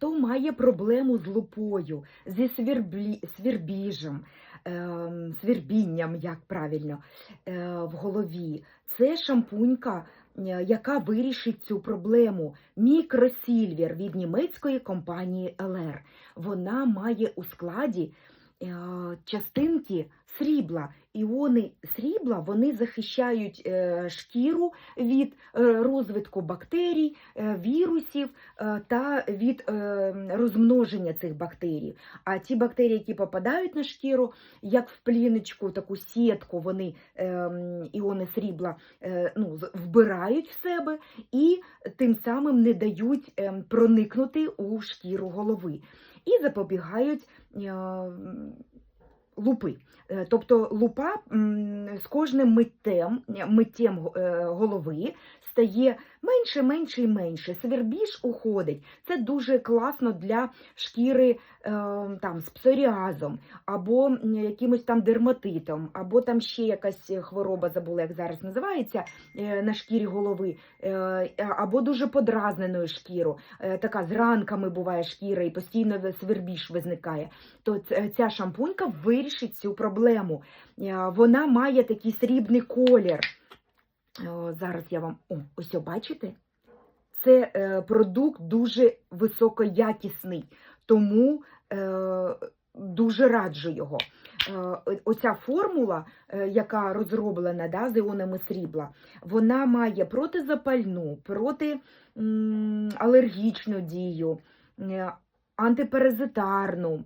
хто має проблему з лупою, зі свірблі, свірбіжем, ем, свірбінням, як правильно, е, в голові. Це шампунька, е, яка вирішить цю проблему. Мікросільвер від німецької компанії LR. Вона має у складі е, частинки срібла. Іони срібла вони захищають е, шкіру від е, розвитку бактерій, е, вірусів та від розмноження цих бактерій. А ті бактерії, які попадають на шкіру, як в пліночку, таку сітку, вони іони срібла ну, вбирають в себе і тим самим не дають проникнути у шкіру голови і запобігають лупи. Е, Тобто лупа з кожним миттем, миттям е, голови стає менше, менше і менше. Свербіж уходить. Це дуже класно для шкіри е, там, з псоріазом, або якимось там дерматитом, або там ще якась хвороба, забула, як зараз називається, е, на шкірі голови, е, або дуже подразненою шкіру. Така з ранками буває шкіра і постійно свербіж визникає. То ця шампунька вирішить цю проблему. Вона має такий срібний колір. О, Зараз я вам о, ось бачите? Це е, продукт дуже високоякісний, тому е, дуже раджу його. Е, оця формула, е, яка розроблена да, з іонами срібла, вона має протизапальну, протиалергічну дію, е, антиперезитарну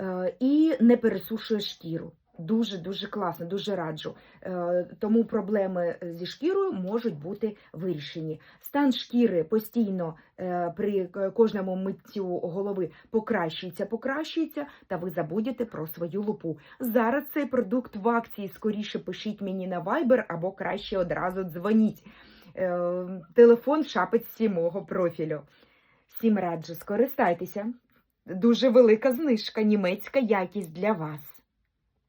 е, і не пересушує шкіру. Дуже дуже класно, дуже раджу. Е, Тому проблеми зі шкірою можуть бути вирішені. Стан шкіри постійно е, при кожному миттю голови покращується, покращується, та ви забудете про свою лупу. Зараз цей продукт в акції. Скоріше пишіть мені на Viber або краще одразу дзвоніть. Е, Телефон в шапочці мого профілю. Всім раджу, скористайтеся. Дуже велика знижка, німецька якість для вас.